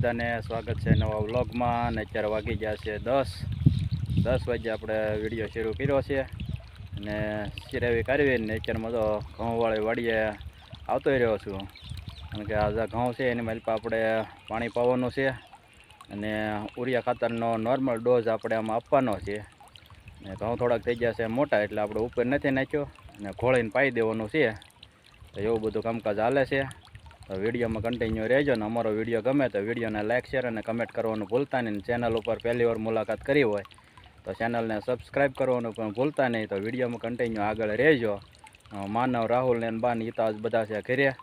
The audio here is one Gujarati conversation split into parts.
બધાને સ્વાગત છે નવા વ્લોગમાં અને અત્યારે વાગી ગયા છે દસ. દસ વાગે આપણે વીડિયો શરૂ કર્યો છે અને સિરાવી કરવી ને અત્યારમાં તો ઘઉંવાળી વાડીએ આવતો રહ્યો છું. કારણ કે આ ઘઉં છે એની માલિપા આપણે પાણી પાવાનું છે અને ઉરિયા ખાતરનો નોર્મલ ડોઝ આપણે આમાં આપવાનો છે. ને ઘઉં થોડાક થઈ ગયા છે મોટા એટલે આપણે ઉપર નથી નાખ્યો અને ખોળીને પાઈ દેવાનું છે. તો એવું બધું કામકાજ હાલે છે. વિડીયોમાં કન્ટિન્યુ રહેજો ને અમારો વીડિયો ગમે તો વિડીયોને લાઇક શેર અને કમેન્ટ કરવાનું ભૂલતા નહીં ચેનલ ઉપર પહેલી વાર મુલાકાત કરી હોય તો ચેનલને સબસ્ક્રાઈબ કરવાનું પણ ભૂલતા નહીં તો વિડીયોમાં કન્ટિન્યુ આગળ રહેજો. માનવ, રાહુલ ને બા હિતાજ બધા છે ઘરે.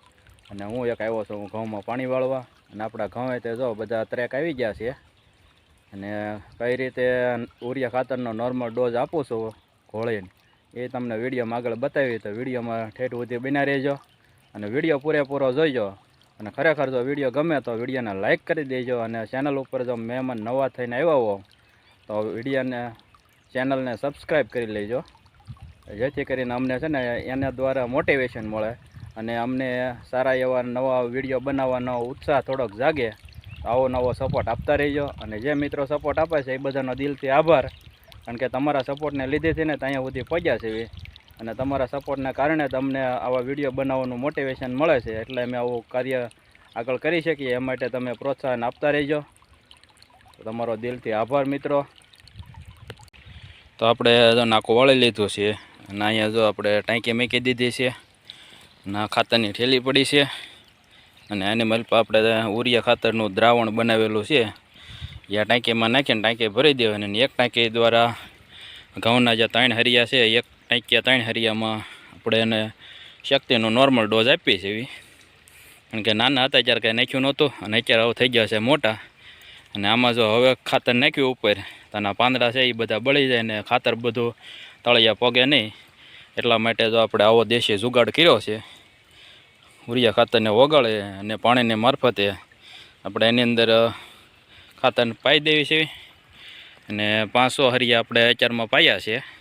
અને હું એક આવ્યો છું ઘઉંમાં પાણી વાળવા. અને આપણા ઘઉં તે જો બધા ત્રેક આવી ગયા છે. અને કઈ રીતે ઉરિયા ખાતરનો નોર્મલ ડોઝ આપું છું ઘોળીને, એ તમને વિડીયોમાં આગળ બતાવી તો વિડીયોમાં ઠેઠ સુધી બના રહેજો. અને વીડિયો પૂરેપૂરો જોઈજો. અને ખરેખર જો વીડિયો ગમે તો વિડીયોને લાઇક કરી દેજો અને ચેનલ ઉપર જો મહેમાન નવા થઈને આવ્યા હો, તો વિડીયોને ચેનલને સબસ્ક્રાઈબ કરી લેજો. જેથી કરીને અમને છે ને એના દ્વારા મોટિવેશન મળે અને અમને સારા એવા નવા વીડિયો બનાવવાનો ઉત્સાહ થોડોક જાગે. આવો નવો સપોર્ટ આપતા રહીજો અને જે મિત્રો સપોર્ટ આપે છે એ બધાનો દિલથી આભાર. કારણ કે તમારા સપોર્ટને લીધેથી ને ત્યાં સુધી પહોંચ્યા છે. અને તમારા સપોર્ટના કારણે તમને આવા વીડિયો બનાવવાનું મોટિવેશન મળે છે. એટલે અમે આવું કાર્ય આગળ કરી શકીએ. એ માટે તમે પ્રોત્સાહન આપતા રહેજો. તમારો દિલથી આભાર, મિત્રો. તો આપણે જો નાખું વાળી લીધું છે. અને અહીંયા જો આપણે ટાંકી મૂકી દીધી છે. ના ખાતરની ઠેલી પડી છે. અને એનિમલ પર આપણે ઉરિયા ખાતરનું દ્રાવણ બનાવેલું છે. એ ટાંકીમાં નાખીને ટાંકી ભરી દેવાની. અને એક ટાંકી દ્વારા ઘઉંના જે ત્રણ હરિયા છે, એક ટાંકીયા ત્રણ હરિયામાં આપણે એને શક્તિનો નોર્મલ ડોઝ આપીએ છીએ એવી. કારણ કે નાના હતા ત્યારે કાંઈ નાખ્યું નહોતું અને અત્યારે હવે થઈ ગયા છે મોટા. અને આમાં જો હવે ખાતર નાખ્યું ઉપર તેના પાંદડા છે એ બધા બળી જાય ને ખાતર બધું તળિયા પગે નહીં. એટલા માટે જો આપણે આવો દેશી જુગાડ કર્યો છે, ઉરિયા ખાતરને ઓગાળે અને પાણીને મારફતે આપણે એની અંદર ખાતર પાઈ દેવી છે. અને પાંચસો હરિયા આપણે અત્યારમાં પાયા છે.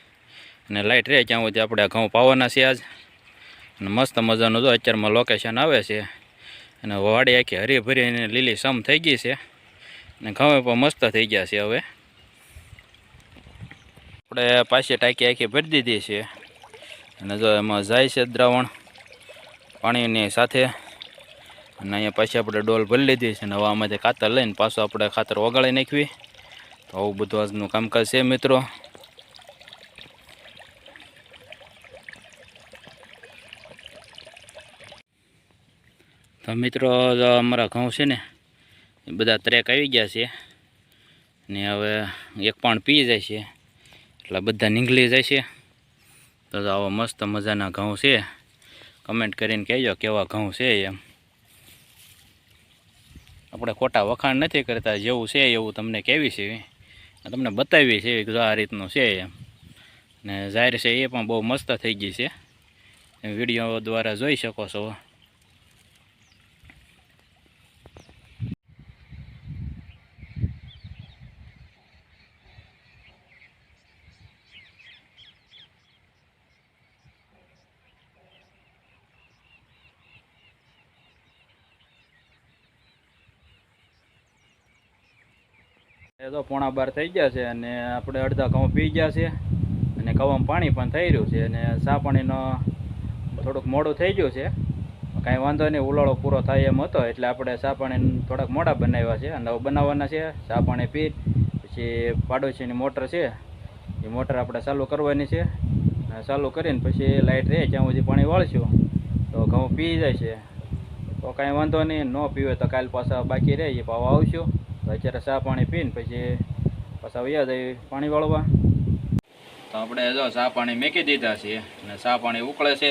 અને લાઇટ રહે ત્યાં સુધી આપણે ઘઉં પાવાના છે આજ. અને મસ્ત મજાનું જો અત્યારમાં લોકેશન આવે છે. અને વાડી આખી હરીભરી અને લીલી સમ થઈ ગઈ છે. અને ઘઉં પણ મસ્ત થઈ ગયા છે હવે. આપણે પાછી ટાંકી આખી ભરી દીધી છે. અને જો એમાં જાય છે દ્રાવણ પાણીની સાથે. અને અહીંયા પાછી આપણે ડોલ ભરી લીધી છે. અને હવે આમાંથી ખાતર લઈને પાછું આપણે ખાતર ઓગાળી નાખવી. તો આવું બધું આજનું કામકાજ છે મિત્રો. તો મિત્રો અમારા ઘઉં છે ને, એ બધા ત્રેક આવી ગયા છે. ને હવે એક પણ પી જાય છે. એટલે બધા નીકળી જાય છે. તો આવા મસ્ત મજાના ઘઉં છે. કમેન્ટ કરીને કહેજો કેવા ઘઉં છે એમ. આપણે ખોટા વખાણ નથી કરતા, જેવું છે એવું તમને કહેવી છે. તમને બતાવી છે કે આ રીતનું છે એમ. ને જાહેર છે એ પણ બહુ મસ્ત થઈ ગઈ છે. વીડિયો દ્વારા જોઈ શકો છો. એ તો પોણા બાર થઈ ગયા છે અને આપણે અડધા ઘઉં પી ગયા છે અને કવામાં પાણી પણ થઈ રહ્યું છે અને સા પાણીનો થોડુંક મોડું થઈ ગયું છે. કાંઈ વાંધો નહીં, ઉલાળો પૂરો થાય એમ હતો એટલે આપણે સા પાણી થોડાક મોડા બનાવ્યા છે અને બનાવવાના છે. સા પાણી પી, પછી પાડોશીની મોટર છે, એ મોટર આપણે ચાલુ કરવાની છે. અને ચાલુ કરીને પછી લાઇટ રહે ત્યાં સુધી પાણી વાળશું, તો ઘઉં પી જાય છે. તો કાંઈ વાંધો નહીં, ન પીવે તો કાલ પાછા બાકી રહે, એ પાવા આવશું. અત્યારે ચા પાણી પીને પછી પાછા વયા જઈએ પાણી વાળવા. તો આપણે જો ચા પાણી મેકી દીધા છીએ અને ચા પાણી ઉકળે છે.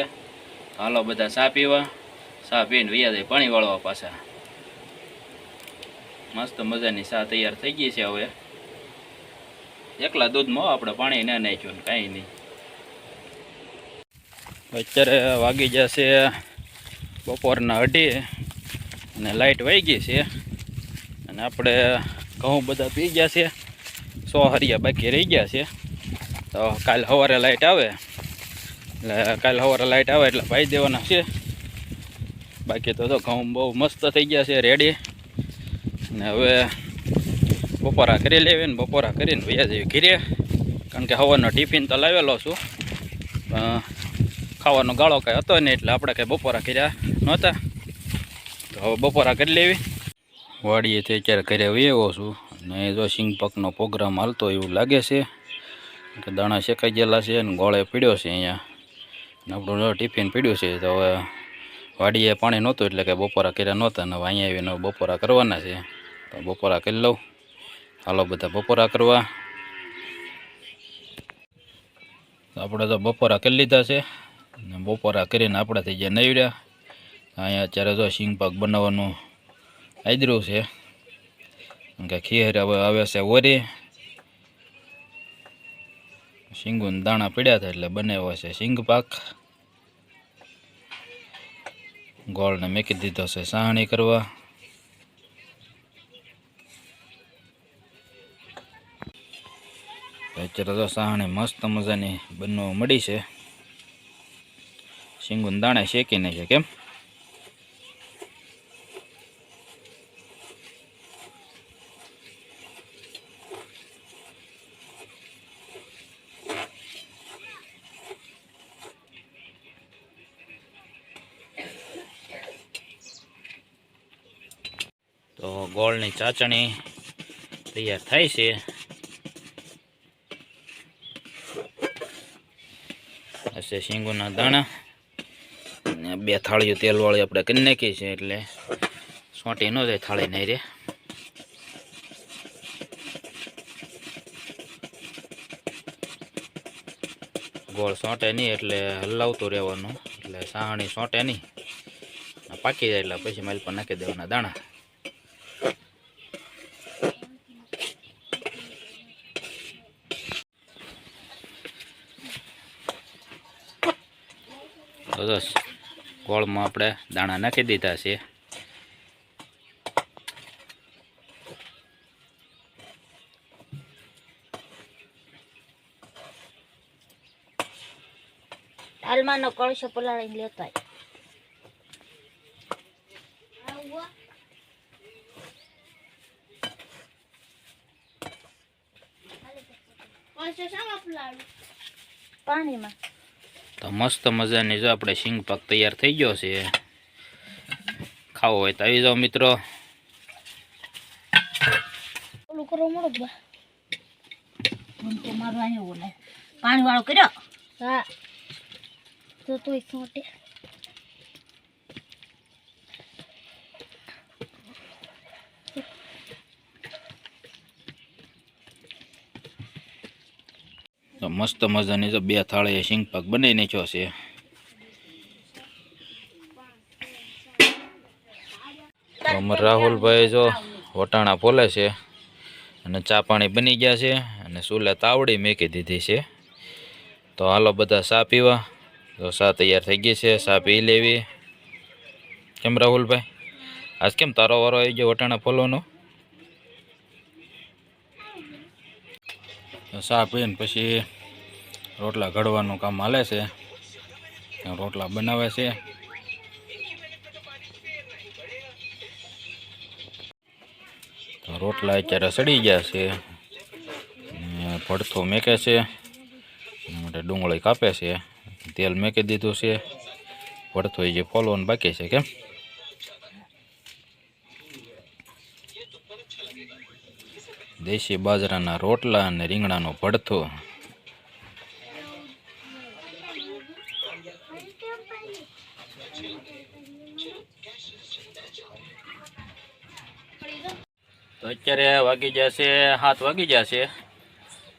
હાલો બધા ચા પીવા. ચા પીને વયા જઈએ પાણી વાળવા પાછા. મસ્ત મજાની ચા તૈયાર થઈ ગઈ છે હવે. એકલા દૂધમાં આપણે પાણી ના નાખ્યું કાંઈ નહીં. અત્યારે વાગી જશે બપોરના અઢી અને લાઇટ વહી ગઈ છે. અને આપણે ઘઉં બધા પી ગયા છે. સો હરિયા બાકી રહી ગયા છે. તો કાલ સવારે લાઇટ આવે. એટલે કાલ સવારે લાઇટ આવે એટલે પાઈ દેવાના છે. બાકી તો તો ઘઉં બહુ મસ્ત થઈ ગયા છે રેડી ને હવે બપોરા કરી લેવી ને બપોરા કરીને ભૈયા જેવી ઘીરે. કારણ કે હવાનો ટિફિન તો લાવેલો છું. ખાવાનો ગાળો કાંઈ હતો નહીં એટલે આપણે કાંઈ બપોરા કર્યા નહોતા. તો હવે બપોરા કરી લેવી. વાડીએથી અત્યારે ઘરે આવ્યો છું. અને જો સિંગપકનો પ્રોગ્રામ હાલતો એવું લાગે છે. કે દાણા શેકાઈ ગયેલા છે અને ગોળે પીડ્યો છે અહીંયા. આપણું ટિફિન પીડ્યું છે તો હવે વાડીએ પાણી નહોતું એટલે કે બપોરા કર્યા નહોતા. ને અહીંયા આવીને બપોરા કરવાના છે. તો બપોરા કરી લઉં. હાલો બધા બપોરા કરવા. આપણે તો બપોરા કરી લીધા છે. ને બપોરા કરીને આપણાથી જ્યાં ગયા અહીંયા અત્યારે જો સિંગપાક બનાવવાનું આદર્યું છે. કે ખીર હવે આવે છે ઓરી શીંગુન દાણા પીડ્યા હતા એટલે બનાવ્યો છે સિંગ પાક. ગોળને મેકી દીધો છે સાહણી કરવા. અત્યારે તો સાહણી મસ્ત મજાની બનવા મળી છે. શીંગુન દાણા શેકીને છે કેમ? તો ગોળની ચાચણી તૈયાર થાય છે. હશે શીંગુના દાણા. અને બે થાળીઓ તેલવાળી આપણે કરી નાખી છે એટલે સોંટી ન જાય થાળી નહીં રે. ગોળ સોંટે નહીં એટલે હલાવતું રહેવાનું. એટલે સાહણી સોંટે નહીં. પાકી જાય એટલે પછી માલ પર નાખી દેવાના દાણા. બસ ગોળમાં આપણે દાણા નાખી દીધા છે. હાલમાંનો કળશો પલાળીને લેતા પાણીમાં. તો મસ્ત મજાની જો આપણે સિંગ પાક તૈયાર થઈ ગયો છે. ખાવો હોય તો આવી જાઓ મિત્રો. પાણી વાળો કર્યો? હા. તો તોય મસ્ત મજાની જો બે થાળીએ સિંગ પાક બનાવી નાખ્યો છે. અમારા રાહુલભાઈ જો વટાણા ફોલે છે અને ચા પાણી બની ગયા છે અને સુલે તાવડી મેકી દીધી છે. તો હાલો બધા ચા પીવા. તો ચા તૈયાર થઈ ગઈ છે, ચા પી લેવી. કેમ રાહુલભાઈ? આજ કેમ તારો વારો આવી ગયો વટાણા ફોલવાનો? તો ચા પીને પછી રોટલા ઘડવાનું કામ હાલે છે. રોટલા બનાવે છે. રોટલા અત્યારે સડી ગયા છે. ભડથો મેકે છે. માટે ડુંગળી કાપે છે. તેલ મેકી દીધું છે. ભડથો જે ફોલવાનું બાકી છે કેમ? દેશી બાજરાના રોટલા અને રીંગણાનો ભડથો. તો અત્યારે વાગી જશે હાથ વાગી જશે.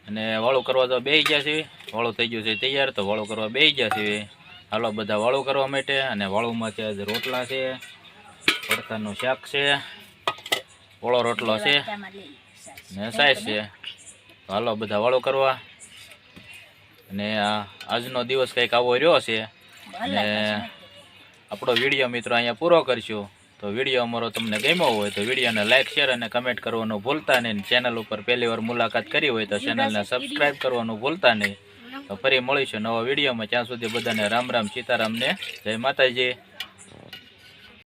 અને વાળું કરવા તો ગયા છે વાળું થઈ ગયું છે તૈયાર તો વાળું કરવા ગયા છે હાલો બધા વાળું કરવા માટે અને વાળુમાં છે રોટલા છે પડતાનું શાક છે ઓળો રોટલો છે ને સાઈઝ છે. હાલો બધા વાળું કરવા. અને આજનો દિવસ કંઈક આવો રહ્યો છે ને આપણો વીડિયો મિત્રો અહીંયા પૂરો કરશું. તો વીડિયો અમારો તમને ગમ્યો હોય તો વિડીયોને લાઇક શેર અને કમેન્ટ કરવાનું ભૂલતા નહીં. ચેનલ ઉપર પહેલી વાર મુલાકાત કરી હોય તો ચેનલને સબસ્ક્રાઈબ કરવાનું ભૂલતા નહીં. તો ફરી મળીશું નવા વિડીયોમાં. ત્યાં સુધી બધાને રામ રામ, સીતારામને જય માતાજી.